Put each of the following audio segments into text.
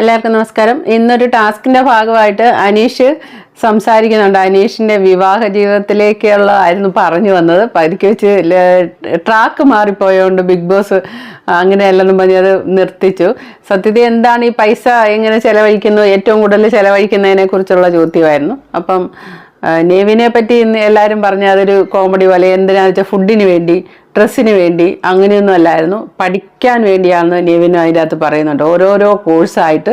എല്ലാവർക്കും നമസ്കാരം. ഇന്നൊരു ടാസ്കിന്റെ ഭാഗമായിട്ട് അനീഷ് സംസാരിക്കുന്നുണ്ട്. അനീഷിന്റെ വിവാഹ ജീവിതത്തിലേക്കുള്ള ആയിരുന്നു പറഞ്ഞു വന്നത്. പരിക്ക് വെച്ച് ട്രാക്ക് മാറിപ്പോയോണ്ട് ബിഗ് ബോസ് അങ്ങനെയല്ലെന്നും പറഞ്ഞ് അത് നിർത്തിച്ചു. സത്യത്തിൽ എന്താണ് ഈ പൈസ എങ്ങനെ ചെലവഴിക്കുന്നു? ഏറ്റവും കൂടുതൽ ചെലവഴിക്കുന്നതിനെ കുറിച്ചുള്ള ചോദ്യമായിരുന്നു. അപ്പം നെവിനെ പറ്റി ഇന്ന് എല്ലാവരും പറഞ്ഞ അതൊരു കോമഡി പോലെ എന്തിനാന്ന് വെച്ചാൽ ഫുഡിന് വേണ്ടി ഡ്രസ്സിന് വേണ്ടി അങ്ങനെയൊന്നും അല്ലായിരുന്നു. പഠിക്കാൻ വേണ്ടിയാണ് നെവിന് അതിന്റെ അകത്ത് പറയുന്നുണ്ട്. ഓരോരോ കോഴ്സായിട്ട്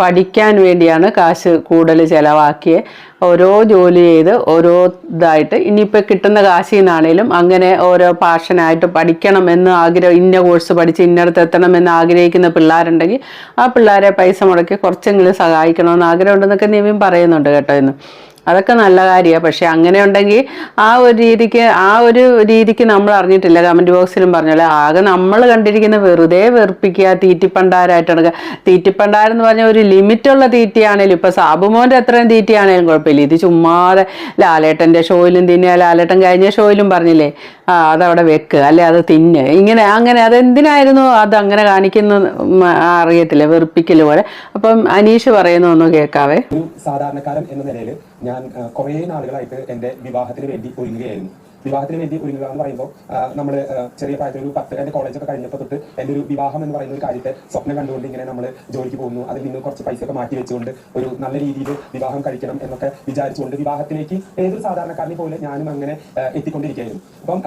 പഠിക്കാൻ വേണ്ടിയാണ് കാശ് കൂടുതൽ ചിലവാക്കിയത് ഓരോ ജോലി ചെയ്ത് ഓരോ ഇതായിട്ട് ഇനിയിപ്പോൾ കിട്ടുന്ന കാശിൽ നിന്നാണേലും അങ്ങനെ ഓരോ പാഷനായിട്ട് പഠിക്കണം എന്ന് ആഗ്രഹം ഇന്ന കോഴ്സ് പഠിച്ച് ഇന്നടത്ത് എത്തണം എന്ന് ആഗ്രഹിക്കുന്ന പിള്ളേരുണ്ടെങ്കിൽ ആ പിള്ളേരെ പൈസ മുടക്കി കുറച്ചെങ്കിലും സഹായിക്കണമെന്ന് ആഗ്രഹമുണ്ടെന്നൊക്കെ നിവിൻ പറയുന്നുണ്ട് കേട്ടോ ഇന്ന്. അതൊക്കെ നല്ല കാര്യമാണ് പക്ഷെ അങ്ങനെ ഉണ്ടെങ്കിൽ ആ ഒരു രീതിക്ക് ആ ഒരു രീതിക്ക് നമ്മൾ അറിഞ്ഞിട്ടില്ല. കമന്റ് ബോക്സിലും പറഞ്ഞല്ലോ ആകെ നമ്മൾ കണ്ടിരിക്കുന്ന വെറുതെ വെറുപ്പിക്കുക തീറ്റിപ്പണ്ടാരായിട്ടാണ്. തീറ്റിപ്പണ്ടാരെന്ന് പറഞ്ഞ ഒരു ലിമിറ്റുള്ള തീറ്റയാണേലും ഇപ്പം സാബുമോന്റെ അത്രയും തീറ്റയാണേലും കുഴപ്പമില്ല. ഇത് ചുമ്മാതെ ലാലേട്ടന്റെ ഷോയിലും തിന്നുക ലാലേട്ടൻ കഴിഞ്ഞ ഷോയിലും പറഞ്ഞില്ലേ? അതവിടെ വെക്ക് അല്ലെ അത് തിന്ന്. ഇങ്ങനെ അങ്ങനെ അതെന്തിനായിരുന്നു അത് അങ്ങനെ കാണിക്കുന്ന അറിയത്തില്ല വെറുപ്പിക്കൽ പോലെ. അപ്പം അനീഷ് പറയുന്ന ഒന്ന് കേൾക്കാവേ. സാധാരണക്കാരൻ എന്ന നിലയിൽ ഞാൻ കുറേ നാളുകളായിട്ട് എന്റെ വിവാഹത്തിന് വേണ്ടി ഒരുങ്ങുകയായിരുന്നു. വിവാഹത്തിന് വേണ്ടി ഒരുങ്ങുക എന്ന് പറയുമ്പോൾ നമ്മൾ ചെറിയ പ്രായത്തിൽ ഒരു പത്ത് എന്റെ കോളേജൊക്കെ കഴിഞ്ഞപ്പോൾ തൊട്ട് എന്റെ ഒരു വിവാഹം എന്ന് പറയുന്ന ഒരു കാര്യത്തെ സ്വപ്നം കണ്ടുകൊണ്ട് ഇങ്ങനെ നമ്മൾ ജോലിക്ക് പോകുന്നു. അതിൽ നിന്ന് കുറച്ച് പൈസയൊക്കെ മാറ്റി വെച്ചുകൊണ്ട് ഒരു നല്ല രീതിയിൽ വിവാഹം കഴിക്കണം എന്നൊക്കെ വിചാരിച്ചുകൊണ്ട് വിവാഹത്തിലേക്ക് ഏതൊരു സാധാരണക്കാരനെ പോലെ ഞാനും അങ്ങനെ എത്തിക്കൊണ്ടിരിക്കുകയായിരുന്നു. അപ്പം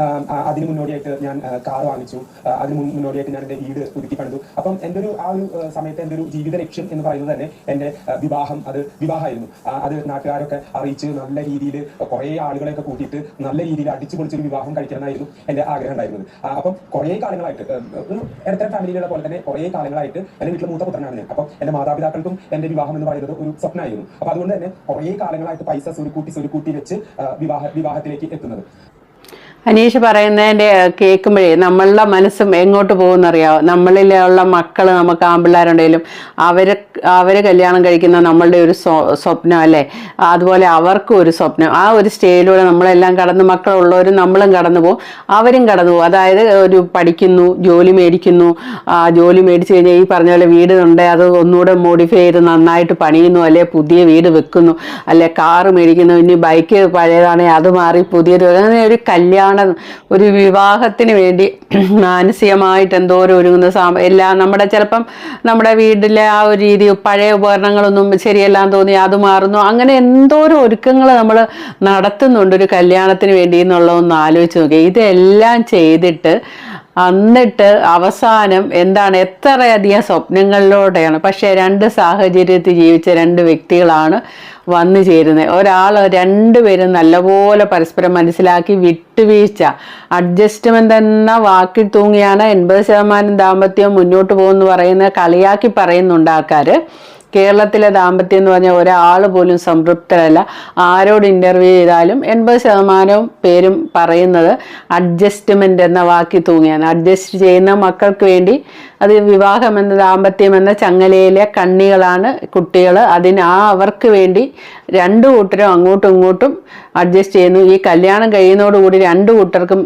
അതിന് മുന്നോടിയായിട്ട് ഞാൻ കാർ വാങ്ങിച്ചു. അതിന് മുന്നോടിയായിട്ട് ഞാൻ എന്റെ വീട് പുതുക്കി പണിതു. അപ്പം എന്റെ ഒരു ആ ഒരു സമയത്ത് എന്റെ ഒരു ജീവിത ലക്ഷ്യം എന്ന് പറയുന്നത് തന്നെ എന്റെ വിവാഹം. അത് വിവാഹമായിരുന്നു. അത് നാട്ടുകാരൊക്കെ അറിയിച്ച് നല്ല രീതിയിൽ കുറേ ആളുകളെയൊക്കെ കൂട്ടിയിട്ട് നല്ല രീതിയിൽ അടിച്ചു പൊളിച്ചൊരു വിവാഹം കഴിക്കണമെന്നായിരുന്നു എന്റെ ആഗ്രഹം ഉണ്ടായിരുന്നത്. അപ്പം കുറേ കാലങ്ങളായിട്ട് ഒരു ഇടത്തരം ഫാമിലിയിലുള്ള പോലെ തന്നെ കുറേ കാലങ്ങളായിട്ട് എന്റെ വീട്ടിലെ മൂത്ത പുത്രനാണ് ഞാൻ. അപ്പം എന്റെ മാതാപിതാക്കൾക്കും എന്റെ വിവാഹം എന്ന് പറയുന്നത് ഒരു സ്വപ്നമായിരുന്നു. അപ്പം അതുകൊണ്ട് തന്നെ കുറേ കാലങ്ങളായിട്ട് പൈസ സ്വരുക്കൂട്ടി സ്വരുക്കൂട്ടി വെച്ച് വിവാഹ വിവാഹത്തിലേക്ക് എത്തുന്നത്. അനീഷ് പറയുന്നതിന്റെ കേൾക്കുമ്പോഴേ നമ്മളുടെ മനസ്സും എങ്ങോട്ട് പോകുമെന്നറിയാമോ നമ്മളിലുള്ള മക്കൾ നമുക്ക് ആമ്പിള്ളേരുണ്ടെങ്കിലും അവർ അവർ കല്യാണം കഴിക്കുന്ന നമ്മളുടെ ഒരു സ്വ- സ്വപ്നം അല്ലേ? അതുപോലെ അവർക്കും ഒരു സ്വപ്നം. ആ ഒരു സ്റ്റേജിലൂടെ നമ്മളെല്ലാം കടന്ന് മക്കളുള്ളവരും നമ്മളും കടന്നു പോകും അവരും കടന്നു പോകും. അതായത് ഒരു പഠിക്കുന്നു ജോലി മേടിക്കുന്നു. ജോലി മേടിച്ച് കഴിഞ്ഞാൽ ഈ പറഞ്ഞ പോലെ വീടുണ്ട് അത് ഒന്നുകൂടെ മോഡിഫൈ ചെയ്ത് നന്നായിട്ട് പണിയുന്നു അല്ലെ? പുതിയ വീട് വെക്കുന്നു അല്ലെ? കാറ് മേടിക്കുന്നു ഇനി ബൈക്ക് പഴയതാണെങ്കിൽ അത് മാറി പുതിയത്. അങ്ങനെ ഒരു കല്യാണം ഒരു വിവാഹത്തിന് വേണ്ടി മാനസികമായിട്ട് എന്തോരം ഒരുങ്ങുന്ന സാമ്പ എല്ലാം നമ്മുടെ ചിലപ്പം നമ്മുടെ വീട്ടിലെ ആ ഒരു രീതി പഴയ ഉപകരണങ്ങളൊന്നും ശരിയല്ലാന്ന് തോന്നി അത് മാറുന്നു. അങ്ങനെ എന്തോരം ഒരുക്കങ്ങൾ നമ്മൾ നടത്തുന്നുണ്ട് ഒരു കല്യാണത്തിന് വേണ്ടി എന്നുള്ളതൊന്ന് ആലോചിച്ച് നോക്കി ഇതെല്ലാം ചെയ്തിട്ട് എന്നിട്ട് അവസാനം എന്താണ് എത്രയധികം സ്വപ്നങ്ങളിലൂടെയാണ്. പക്ഷേ രണ്ട് സാഹചര്യത്തിൽ ജീവിച്ച രണ്ട് വ്യക്തികളാണ് വന്നു ചേരുന്നത്. ഒരാൾ രണ്ടുപേരും നല്ലപോലെ പരസ്പരം മനസ്സിലാക്കി വിട്ടുവീഴ്ച. അഡ്ജസ്റ്റ്മെന്റ് എന്ന വാക്കിൽ തൂങ്ങിയാണ് എൺപത് ശതമാനം ദാമ്പത്യം മുന്നോട്ട് പോകുമെന്ന് പറയുന്ന കളിയാക്കി പറയുന്നുണ്ട് ആൾക്കാർ കേരളത്തിലെ ദാമ്പത്യം എന്ന് പറഞ്ഞാൽ ഒരാൾ പോലും സംതൃപ്തരല്ല. ആരോട് ഇന്റർവ്യൂ ചെയ്താലും എൺപത് ശതമാനവും പേരും പറയുന്നത് അഡ്ജസ്റ്റ്മെന്റ് എന്ന വാക്കി തൂങ്ങിയാണ്. അഡ്ജസ്റ്റ് ചെയ്യുന്ന മക്കൾക്ക് വേണ്ടി അത് വിവാഹം എന്ന ദാമ്പത്യം എന്ന ചങ്ങലയിലെ കണ്ണികളാണ് കുട്ടികൾ. അതിന് ആ അവർക്ക് വേണ്ടി രണ്ടു കൂട്ടരും അങ്ങോട്ടും ഇങ്ങോട്ടും അഡ്ജസ്റ്റ് ചെയ്യുന്നു. ഈ കല്യാണം കഴിയുന്നതോടുകൂടി രണ്ടു കൂട്ടർക്കും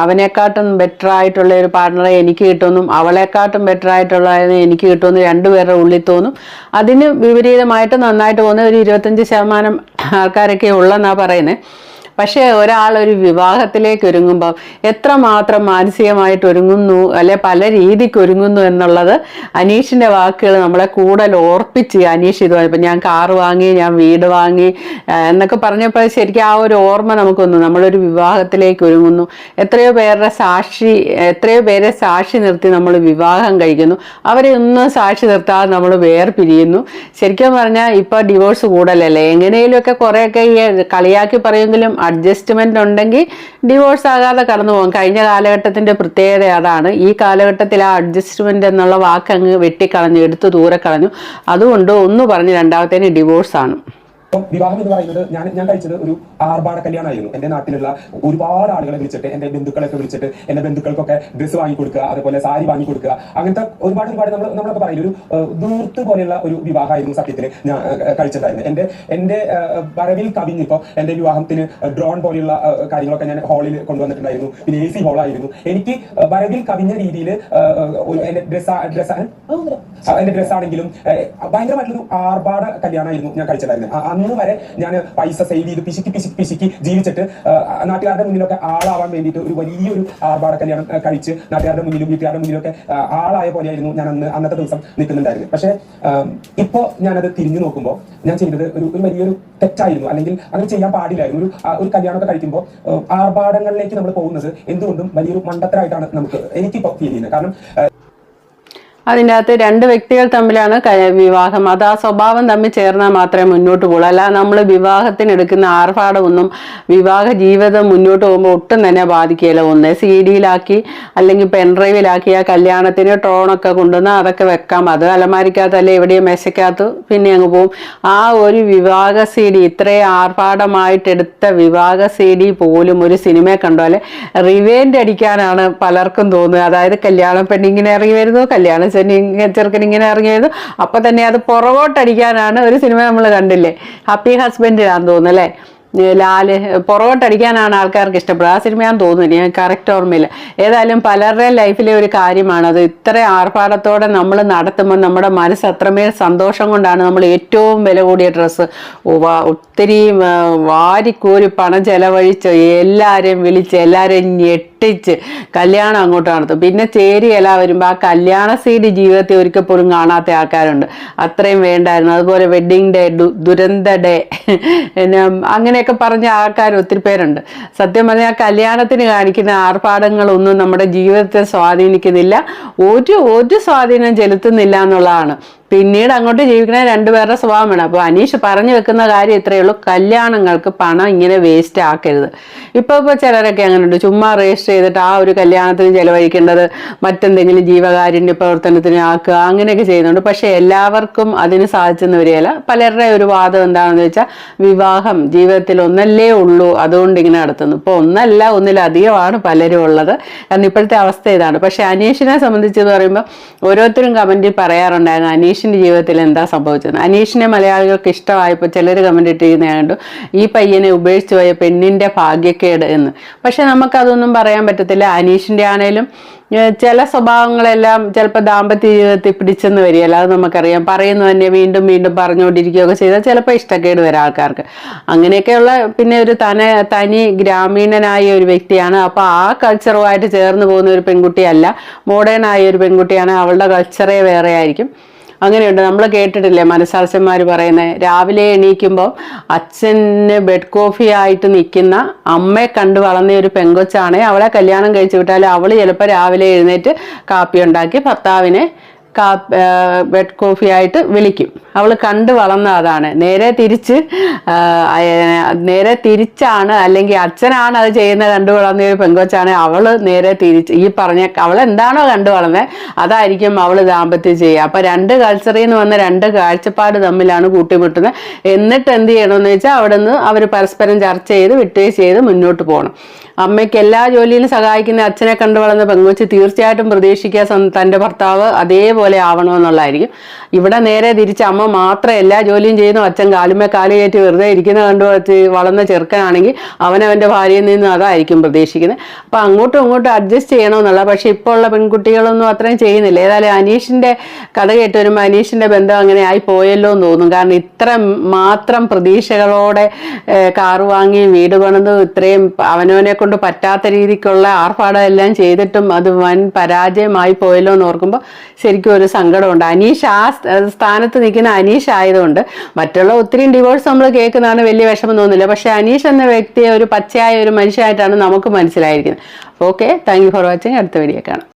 അവനെക്കാട്ടും ബെറ്റർ ആയിട്ടുള്ള ഒരു പാർട്ണറെ എനിക്ക് കിട്ടുമെന്നും അവളെക്കാട്ടും ബെറ്റർ ആയിട്ടുള്ള എനിക്ക് കിട്ടുമെന്ന് രണ്ടുപേരുടെ ഉള്ളിൽ തോന്നും. അതിന് വിപരീതമായിട്ട് നന്നായിട്ട് പോകുന്ന ഒരു ഇരുപത്തഞ്ച് ശതമാനം ആൾക്കാരൊക്കെ ഉള്ളെന്നാണ് പറയുന്നത് പക്ഷേ ഒരാൾ ഒരു വിവാഹത്തിലേക്ക് ഒരുങ്ങുമ്പോൾ എത്രമാത്രം മാനസികമായിട്ട് ഒരുങ്ങുന്നു അല്ലെ പല രീതിക്ക് ഒരുങ്ങുന്നു എന്നുള്ളത് അനീഷിന്റെ വാക്കുകൾ നമ്മളെ കൂടുതൽ ഓർപ്പിച്ച് അനീഷ് ഇത് ഇപ്പം ഞാൻ കാറ് വാങ്ങി ഞാൻ വീട് വാങ്ങി എന്നൊക്കെ പറഞ്ഞപ്പോൾ ശരിക്കും ആ ഒരു ഓർമ്മ നമുക്കൊന്നു നമ്മളൊരു വിവാഹത്തിലേക്ക് ഒരുങ്ങുന്നു. എത്രയോ പേരുടെ സാക്ഷി എത്രയോ പേരെ സാക്ഷി നിർത്തി നമ്മൾ വിവാഹം കഴിക്കുന്നു. അവരെ ഒന്നും സാക്ഷി നിർത്താതെ നമ്മൾ വേർപിരിയുന്നു. ശരിക്കും പറഞ്ഞാൽ ഇപ്പോൾ ഡിവോഴ്സ് കൂടുതലല്ലേ എങ്ങനെയൊക്കെ കുറേയൊക്കെ ഈ കളിയാക്കി പറയുമെങ്കിലും അഡ്ജസ്റ്റ്മെന്റ് ഉണ്ടെങ്കിൽ ഡിവോഴ്സ് ആകാതെ കടന്നു പോകും. കഴിഞ്ഞ കാലഘട്ടത്തിന്റെ പ്രത്യേകത അതാണ്. ഈ കാലഘട്ടത്തിൽ ആ അഡ്ജസ്റ്റ്മെന്റ് എന്നുള്ള വാക്ക് അങ്ങ് വെട്ടിക്കളഞ്ഞു എടുത്ത് ദൂരെ കളഞ്ഞു. അതുകൊണ്ട് ഒന്ന് പറഞ്ഞ് രണ്ടാമത്തേന് ഡിവോഴ്സാണ് അപ്പം വിവാഹം എന്ന് പറയുന്നത് ഞാൻ ഞാൻ കഴിച്ചത് ഒരു ആർഭാട കല്യാണമായിരുന്നു. എന്റെ നാട്ടിലുള്ള ഒരുപാട് ആളുകളെ വിളിച്ചിട്ട് എന്റെ ബന്ധുക്കളൊക്കെ വിളിച്ചിട്ട് എന്റെ ബന്ധുക്കൾക്കൊക്കെ ഡ്രസ്സ് വാങ്ങി കൊടുക്കുക അതുപോലെ സാരി വാങ്ങി കൊടുക്കുക അങ്ങനത്തെ ഒരുപാട് ഒരുപാട് നമ്മൾ നമ്മളൊക്കെ പറയില്ല ഒരു ദൂർത്ത് പോലെയുള്ള ഒരു വിവാഹമായിരുന്നു സത്യത്തിൽ ഞാൻ കഴിച്ചിട്ടായിരുന്നു എന്റെ എന്റെ വരവിൽ കവിഞ്ഞിപ്പോൾ എന്റെ വിവാഹത്തിന് ഡ്രോൺ പോലെയുള്ള കാര്യങ്ങളൊക്കെ ഞാൻ ഹാളിൽ കൊണ്ടുവന്നിട്ടുണ്ടായിരുന്നു. പിന്നെ എ സി ഹാളായിരുന്നു എനിക്ക് വരവിൽ കവിഞ്ഞ രീതിയിൽ എന്റെ ഡ്രസ് ഡ്രസ്സ് ആ, എന്റെ ഡ്രസ് ആണെങ്കിലും ഭയങ്കരമായിട്ടുള്ളൊരു ആർഭാട കല്യാണമായിരുന്നു ഞാൻ കഴിച്ചിട്ടുണ്ടായിരുന്നത് അന്ന് വരെ ഞാൻ പൈസ സേവ് ചെയ്ത് പിശുക്കി പിശുക്കി പിശുക്കി ജീവിച്ചിട്ട് നാട്ടുകാരുടെ മുന്നിലൊക്കെ ആളാവാൻ വേണ്ടിയിട്ട് ഒരു വലിയൊരു ആർഭാട കല്യാണം കഴിച്ച് നാട്ടുകാരുടെ മുന്നിലും വീട്ടുകാരുടെ മുന്നിലൊക്കെ ആളായ പോലെയായിരുന്നു ഞാൻ അന്ന് അന്നത്തെ ദിവസം നിൽക്കുന്നുണ്ടായിരുന്നത്. പക്ഷേ ഇപ്പോൾ ഇപ്പോ ഞാനത് തിരിഞ്ഞു നോക്കുമ്പോൾ ഞാൻ ചെയ്തത് ഒരു ഒരു വലിയൊരു തെറ്റായിരുന്നു. അല്ലെങ്കിൽ അങ്ങനെ ചെയ്യാൻ പാടില്ലായിരുന്നു. ഒരു ഒരു കല്യാണമൊക്കെ കഴിക്കുമ്പോൾ ആർഭാടങ്ങളിലേക്ക് നമ്മൾ പോകുന്നത് എന്തുകൊണ്ടും വലിയൊരു മണ്ടത്തരായിട്ടാണ് നമുക്ക് എനിക്കിപ്പോൾ ഫീൽ ചെയ്യുന്നത്. കാരണം അതിന്റെ അകത്ത് രണ്ട് വ്യക്തികൾ തമ്മിലാണ് വിവാഹം. അത് ആ സ്വഭാവം തമ്മിൽ ചേർന്നാൽ മാത്രമേ മുന്നോട്ട് പോകുള്ളൂ. അല്ലാതെ നമ്മൾ വിവാഹത്തിനെടുക്കുന്ന ആർഭാടമൊന്നും വിവാഹ ജീവിതം മുന്നോട്ട് പോകുമ്പോൾ ഒട്ടും തന്നെ ബാധിക്കുകയില്ല. ഒന്ന് സി ഡിയിലാക്കി അല്ലെങ്കിൽ പെൻഡ്രൈവിലാക്കി ആ കല്യാണത്തിന് ടോണൊക്കെ കൊണ്ടുവന്ന് അതൊക്കെ വെക്കാം. അത് അലമാരിക്കകത്ത് അല്ലെ എവിടെയും മെശക്കകത്ത് പിന്നെ അങ്ങ് പോകും ആ ഒരു വിവാഹ സി ഡി ഇത്രയും ആർഭാടമായിട്ടെടുത്ത വിവാഹ സി ഡി പോലും ഒരു സിനിമയെ കണ്ടോലെ റിവേന്റ് അടിക്കാനാണ് പലർക്കും തോന്നുന്നത് അതായത് കല്യാണം പെണ്ണിങ്ങനെ ഇറങ്ങി വരുന്നു കല്യാണ ചെറുക്കൻ ഇങ്ങനെ ഇറങ്ങിയത്. അപ്പം തന്നെ അത് പുറകോട്ടടിക്കാനാണ് ഒരു സിനിമ നമ്മൾ കണ്ടില്ലേ? ഹാപ്പി ഹസ്ബൻഡിലാന്ന് തോന്നുന്നു അല്ലേ? ഏ, പുറകോട്ട് അടിക്കാനാണ് ആൾക്കാർക്ക് ഇഷ്ടപ്പെടുക. ആ സിനിമയാന്ന് തോന്നുന്നു ഞാൻ കറക്റ്റ് ഓർമ്മയില്ല. ഏതായാലും പലരുടെയും ലൈഫിലെ ഒരു കാര്യമാണ് അത്. ഇത്ര ആർഭാടത്തോടെ നമ്മൾ നടത്തുമ്പോൾ നമ്മുടെ മനസ്സ് അത്രമേൽ സന്തോഷം കൊണ്ടാണ് നമ്മൾ ഏറ്റവും വില കൂടിയ ഡ്രസ്സ്. ഒത്തിരി വാരിക്കൂരി പണം ചെലവഴിച്ച് എല്ലാവരെയും വിളിച്ച് എല്ലാവരെയും ഞെട്ടിച്ച് കല്യാണം അങ്ങോട്ട് നടത്തും. പിന്നെ ചേരി ഇല വരുമ്പോൾ ആ കല്യാണ സീഡ് ജീവിതത്തിൽ ഒരിക്കൽ പോലും കാണാത്ത ആൾക്കാരുണ്ട്. അത്രയും വേണ്ടായിരുന്നു. അതുപോലെ വെഡ്ഡിങ് ഡേ ദുരന്ത ഡേ പിന്നെ അങ്ങനെയൊക്കെ പറഞ്ഞ ആൾക്കാർ ഒത്തിരി പേരുണ്ട്. സത്യം പറഞ്ഞാൽ കല്യാണത്തിന് കാണിക്കുന്ന ആർഭാടങ്ങളൊന്നും നമ്മുടെ ജീവിതത്തെ സ്വാധീനിക്കുന്നില്ല. ഒരു ഒരു സ്വാധീനം ചെലുത്തുന്നില്ല എന്നുള്ളതാണ്. പിന്നീട് അങ്ങോട്ട് ജീവിക്കുന്ന രണ്ടുപേരുടെ സ്വഭാവം വേണം അപ്പോൾ അനീഷ് പറഞ്ഞു വെക്കുന്ന കാര്യം ഇത്രയേ ഉള്ളൂ. കല്യാണങ്ങൾക്ക് പണം ഇങ്ങനെ വേസ്റ്റ് ആക്കരുത്. ഇപ്പോൾ ഇപ്പോൾ ചിലരൊക്കെ അങ്ങനെ ഉണ്ട് ചുമ്മാ രജിസ്റ്റർ ചെയ്തിട്ട് ആ ഒരു കല്യാണത്തിന് ചെലവഴിക്കേണ്ടത് മറ്റെന്തെങ്കിലും ജീവകാരുണ്യ പ്രവർത്തനത്തിന് ആക്കുക അങ്ങനെയൊക്കെ ചെയ്യുന്നുണ്ട്. പക്ഷേ എല്ലാവർക്കും അതിന് സാധിച്ചെന്ന് വരികയില്ല. പലരുടെ ഒരു വാദം എന്താണെന്ന് വെച്ചാൽ വിവാഹം ജീവിതത്തിൽ ഒന്നല്ലേ ഉള്ളൂ. അതുകൊണ്ട് ഇങ്ങനെ നടത്തുന്നു. ഇപ്പോൾ ഒന്നല്ല ഒന്നിലധികമാണ് പലരും ഉള്ളത്. കാരണം ഇപ്പോഴത്തെ അവസ്ഥ ഇതാണ്. പക്ഷേ അനീഷിനെ സംബന്ധിച്ചെന്ന് പറയുമ്പോൾ ഓരോരുത്തരും കമന്റിൽ പറയാറുണ്ടായിരുന്നു. അനീഷിന്റെ ജീവിതത്തിൽ എന്താ സംഭവിച്ചത്? അനീഷിനെ മലയാളികൾക്ക് ഇഷ്ടമായപ്പോൾ ചിലർ കമന്റ് കണ്ടു ഈ പയ്യനെ ഉപേക്ഷിച്ച് പോയ പെണ്ണിന്റെ ഭാഗ്യക്കേട് എന്ന്. പക്ഷെ നമുക്കതൊന്നും പറയാൻ പറ്റത്തില്ല. അനീഷിന്റെ ആണേലും ചില സ്വഭാവങ്ങളെല്ലാം ചിലപ്പോൾ ദാമ്പത്യ ജീവിതത്തിൽ പിടിച്ചെന്ന് വരിക അത് നമുക്കറിയാം. പറയുന്നു തന്നെ വീണ്ടും വീണ്ടും പറഞ്ഞുകൊണ്ടിരിക്കുകയൊക്കെ ചെയ്താൽ ചിലപ്പോൾ ഇഷ്ടക്കേട് വരാം ആൾക്കാർക്ക്. അങ്ങനെയൊക്കെയുള്ള പിന്നെ ഒരു തന തനി ഗ്രാമീണനായ ഒരു വ്യക്തിയാണ്. അപ്പോൾ ആ കൾച്ചറുമായിട്ട് ചേർന്ന് പോകുന്ന ഒരു പെൺകുട്ടിയല്ല മോഡേൺ ആയ ഒരു പെൺകുട്ടിയാണ്. അവളുടെ കൾച്ചറേ വേറെ ആയിരിക്കും അങ്ങനെയുണ്ട്. നമ്മൾ കേട്ടിട്ടില്ലേ മനസ്സാർച്ചന്മാർ പറയുന്നത് രാവിലെ എണീക്കുമ്പോൾ അച്ഛന് ബെഡ് കോഫി ആയിട്ട് നിൽക്കുന്ന അമ്മയെ കണ്ടു വളർന്ന ഒരു പെങ്കൊച്ചാണെ. അവളെ കല്യാണം കഴിച്ചു വിട്ടാൽ അവൾ ചിലപ്പോൾ രാവിലെ എഴുന്നേറ്റ് കാപ്പി ഉണ്ടാക്കി ഭർത്താവിനെ കാ ബെഡ് കോഫി ആയിട്ട് വിളിക്കും. അവൾ കണ്ട് വളർന്ന അതാണ്. നേരെ തിരിച്ച് നേരെ തിരിച്ചാണ് അല്ലെങ്കിൽ അച്ഛനാണ് അത് ചെയ്യുന്നത് കണ്ടു വളർന്ന ഒരു പെങ്കൊച്ചാണ്. അവൾ നേരെ തിരിച്ച് ഈ പറഞ്ഞ അവൾ എന്താണോ കണ്ടു വളർന്നത് അതായിരിക്കും അവൾ ദാമ്പത്യം ചെയ്യുക. അപ്പം രണ്ട് കൾച്ചറിൽ നിന്ന് വന്ന രണ്ട് കാഴ്ചപ്പാട് തമ്മിലാണ് കൂട്ടിമുട്ടുന്നത്. എന്നിട്ട് എന്ത് ചെയ്യണമെന്ന് വെച്ചാൽ അവിടെ നിന്ന് അവർ പരസ്പരം ചർച്ച ചെയ്ത് വിട്ടുവീഴ്ച ചെയ്ത് മുന്നോട്ട് പോകണം. അമ്മയ്ക്ക് എല്ലാ ജോലിയിലും സഹായിക്കുന്ന അച്ഛനെ കണ്ടു വളർന്ന പെങ്കൊച്ച് തീർച്ചയായിട്ടും പ്രതീക്ഷിക്കുക തന്റെ ഭർത്താവ് അതേപോലെ ആവണമെന്നുള്ളതായിരിക്കും. ഇവിടെ നേരെ തിരിച്ച് അമ്മ മാത്രം എല്ലാ ജോലിയും ചെയ്യുന്നു. അച്ഛൻ കാലുമേ കാലു കയറ്റി വെറുതെ ഇരിക്കുന്ന കണ്ടു വളർന്ന ചെറുക്കനാണെങ്കിൽ അവനവന്റെ ഭാര്യയിൽ നിന്ന് അതായിരിക്കും പ്രതീക്ഷിക്കുന്നത്. അപ്പം അങ്ങോട്ടും ഇങ്ങോട്ടും അഡ്ജസ്റ്റ് ചെയ്യണമെന്നുള്ള പക്ഷെ ഇപ്പോൾ ഉള്ള പെൺകുട്ടികളൊന്നും അത്രയും ചെയ്യുന്നില്ല. ഏതായാലും അനീഷിന്റെ കഥ കേട്ട് വരുമ്പോൾ അനീഷിന്റെ ബന്ധം അങ്ങനെ ആയി പോയല്ലോ എന്ന് തോന്നും. കാരണം ഇത്ര മാത്രം പ്രതീക്ഷകളോടെ കാറ് വാങ്ങി വീട് പണിത് ഇത്രയും അവനവനെ കൊണ്ട് പറ്റാത്ത രീതിക്കുള്ള ആർഭാടം എല്ലാം ചെയ്തിട്ടും അത് വൻ പരാജയമായി പോയല്ലോ എന്ന് ഓർക്കുമ്പോൾ ശരിക്കും ഒരു സങ്കടമുണ്ട്. അനീഷ് ആ സ്ഥാനത്ത് നിൽക്കുന്ന അനീഷ് ആയതുകൊണ്ട് മറ്റുള്ള ഒത്തിരി ഡിവോഴ്സ് നമ്മൾ കേൾക്കുന്നതാണ് വലിയ വിഷമം തോന്നുന്നില്ല. പക്ഷേ അനീഷ് എന്ന വ്യക്തിയെ ഒരു പച്ചയായ ഒരു മനുഷ്യനായിട്ടാണ് നമുക്ക് മനസ്സിലായിരിക്കുന്നത്. Okay thank you for watching അടുത്ത വീഡിയോ കാണാം.